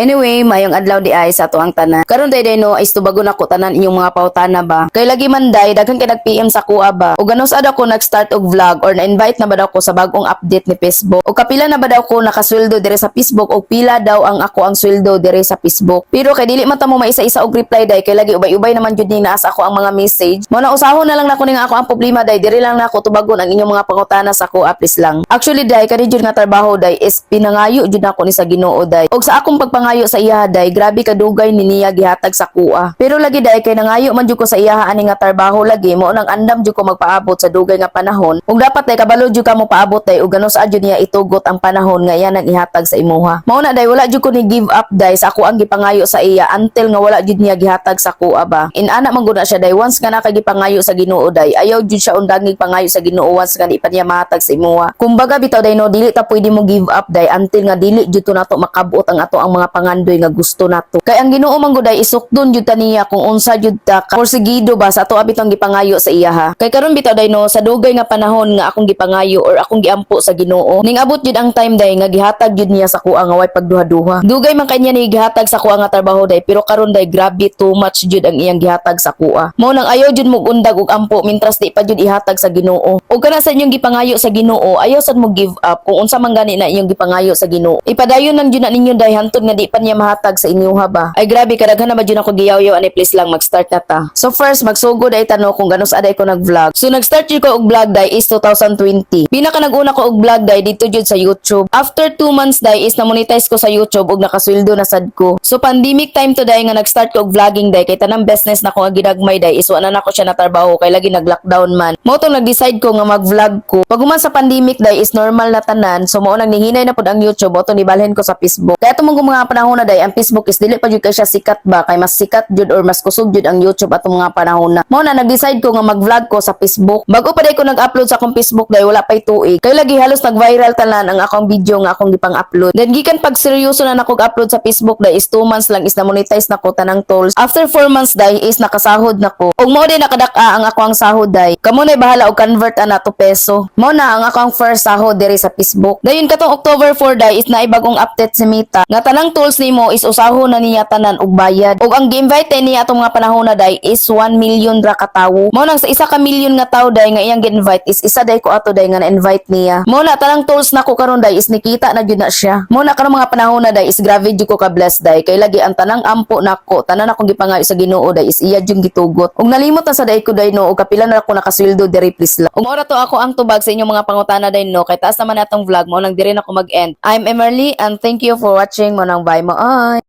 Anyway, mayong adlaw di ay sa ato ang tanan. Karon day day no is tubagon ako tanan inyong mga pautana ba. Kay lagi man day daghan kay nag PM sa kuha ba. O ganos ada ko nag-start og vlog or na-invite na ba daw ko sa bagong update ni Facebook. O kapila na ba daw ko nakasweldo dire sa Facebook o pila daw ang ako ang sweldo dire sa Facebook. Pero kay dili man ta mo maisa-isa og reply day kay lagi ubay-ubay naman jud ni naas ako ang mga message. Mo na usahon na lang nako ning ako ang problema day dire lang nako tubagon ang inyong mga pangutana sa kuha please lang. Actually day kani jud nga trabaho day is pinangayo jud nako ni sa Ginoo day. Og sa akong pagpangayo sa iya day grabe kadugay ni niya gihatag sa kuha. Pero lagi day kay nangayo man jud ko sa iya ani nga trabaho lagi mo nang andam jud ko magpaabot sa dugay nga panahon. Ug dapat day kabalo jud ka mo paabot day ug ganos jud niya itugot ang panahon nga iya nang ihatag sa imuha. Mao na day wala jud ko ni give up day sa ako ang gipangayo sa iya until nga wala jud niya gihatag sa kuha ba. Inana man gud na siya day once nga nakagipangayo sa Ginoo day ayaw jud siya undangig pangayo sa Ginoo once nga di mahatag sa imuha. Kumbaga bitaw day no dili ta pwede mo give up day until nga dili jud to nato makabot ang ato ang mga pangandoy nga gusto nato. Kay ang Ginoo man gud isukdon jud ta niya kung unsa jud ta ka porsigido ba sa ato abitong gipangayo sa iya ha. Kay karon bitaw day no sa dugay nga panahon nga akong gipangayo or akong giampo sa Ginoo ning abot jud ang time day nga gihatag jud niya sa kuha nga way pagduha-duha. Dugay man kanya ni gihatag sa kuha nga trabaho day pero karon day grabe too much jud ang iyang gihatag sa kuha. Mao nang ayaw jud mo undag og ampo mintras di pa jud ihatag sa Ginoo. O kana sa inyong gipangayo sa Ginoo, ayaw sad mo give up kung unsa man gani na inyong gipangayo sa Ginoo. Ipadayon lang jud na ninyo day hantod nga di pa niya mahatag sa inyo ha ba. Ay grabe kadaghan na ba ako giyaw-yaw ani please lang mag-start na ta. So first magsugod ay tanong kung ganos aday ko nag-vlog. So nag-start jud ko og vlog day is 2020. Pinaka nag-una ko og vlog day dito jud sa YouTube. After 2 months day is na-monetize ko sa YouTube og nakasweldo na sad ko. So pandemic time to day nga nag-start ko og vlogging day kay tanang business na ko nga gidagmay day is wala na ko siya natrabaho kay lagi nag-lockdown man. Mo tong nag-decide ko nga mag-vlog ko. Pag sa pandemic day is normal na tanan. So mo nang nihinay na pud ang YouTube mo to nibalhin ko sa Facebook. Kaya tumong mga panahon na day ang Facebook is dili pa jud kay siya sikat ba kay mas sikat jud or mas kusog jud ang YouTube atong mga panahon na. Mo na nag-decide ko nga mag-vlog ko sa Facebook. Bago pa day ko nag-upload sa akong Facebook day wala pay tuig. Kay lagi halos nag-viral tanan ang akong video nga akong gipang-upload. Then gikan pag seryoso na nako upload sa Facebook day is 2 months lang is na monetize na ko tanang tolls. After 4 months day is nakasahod na ko. Ug mo din nakadaka ang ako ang sahod day. Kamo na bahala og convert ana to peso. Mo na ang ako ang first sahod diri sa Facebook. Dayon katong October 4 day is naay bagong update si Meta. Nga tanang tools nimo is usahon na niya tanan og bayad. Ug ang gi-invite niya atong mga panahon na day is 1 million ra ka tawo. Mo nang sa isa ka million nga tawo day nga iyang gi-invite is isa day ko ato day nga na-invite niya. Mo na tanang tools na ko karon day is nikita na gyud na siya. Mo na karong mga panahon na day is grabe jud ko ka blessed day kay lagi ang tanang ampo nako tanan akong gipangayo sa Ginoo day is iya jud gitugot. Ug nalimot na sa day ko day no ug kapila na ako nakasweldo diri please lang. Ug mao to ako ang tubag sa inyong mga pangutana day no kay taas naman natong vlog mo nang diri na ako mag-end. I'm Emerly and thank you for watching mo nang bye mo. Ay.